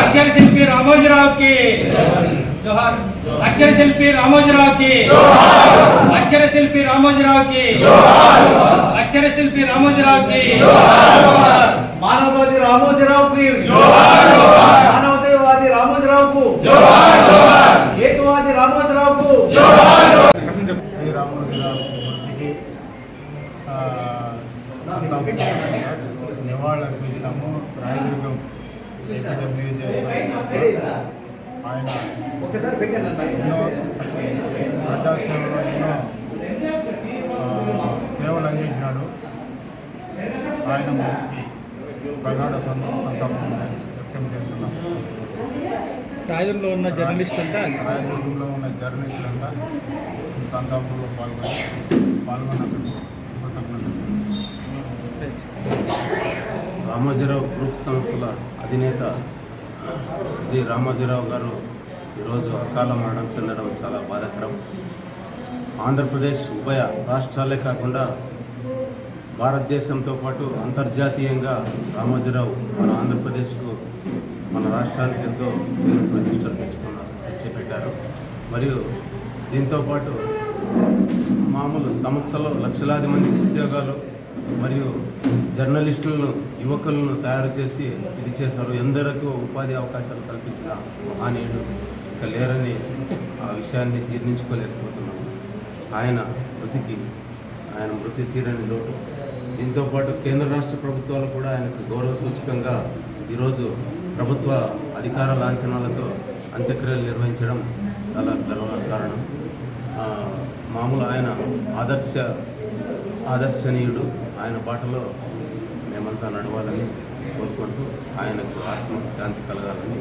అక్షర శిల్పి రామోజీరావుకి జోహార్ అక్షర శిల్పి రామోజీరావుకి అక్షర శిల్పి రామోజీరావుకి అక్షర శిల్పి రామోజీరావుకి మానవతావాది రామోజీరావుకి మానవతావాది రామోజీరావుకు హేతువాది రామోజీరావుకు శ్రీరామోజీరావు మృతికి నివాళులర్పించినాము రాయదుర్గం. ఆయన ఎన్నో ప్రజాసేవలో ఎన్నో సేవలు అందించినాడు. ఆయన మృతికి ప్రగాఢ సంత- సంతాపం వ్యక్తం చేస్తున్నాం. రాజంలో ఉన్న జర్నలిస్ట్ అంతా? రాయదుర్గంలో ఉన్న జర్నలిస్టులంతా ఈ సంతాపంలో పాల్గొని పాల్గొన్నందుకు కృతజ్ఞతలు. రామోజీరావు గ్రూప్ సంస్థల అధినేత శ్రీ రామోజీరావు గారు ఈరోజు అకాల మరణం చెందడం చాలా బాధాకరం. ఆంధ్రప్రదేశ్ ఉభయ రాష్ట్రాలే కాకుండా భారతదేశంతో పాటు అంతర్జాతీయంగా రామోజీరావు మన ఆంధ్రప్రదేశ్కు మన రాష్ట్రానికి ఎంతో పేరు ప్రతిష్టలు తెచ్చుకున్నారు తెచ్చిపెట్టారు. మరియు దీంతోపాటు మామూలు సంస్థలో లక్షలాది మంది ఉద్యోగాలు మరియు జర్నలిస్టులను యువకులను తయారు చేసి ఇది చేశారు. ఎందరికో ఉపాధి అవకాశాలు కల్పించిన మహానీయుడు ఇక లేరని ఆ విషయాన్ని జీర్ణించుకోలేకపోతున్నాము ఆయన మృతికి ఆయన మృతి తీరని లోటు. దీంతోపాటు కేంద్ర రాష్ట్ర ప్రభుత్వాలు కూడా ఆయనకు గౌరవ సూచకంగా ఈరోజు ప్రభుత్వ అధికార లాంఛనాలతో అంత్యక్రియలు నిర్వహించడం చాలా గర్వ కారణం. మామూలు ఆయన ఆదర్శ ఆదర్శనీయుడు. ఆయన బాటలో మేమంతా నడవాలని కోరుకుంటూ ఆయనకు ఆత్మకు శాంతి కలగాలని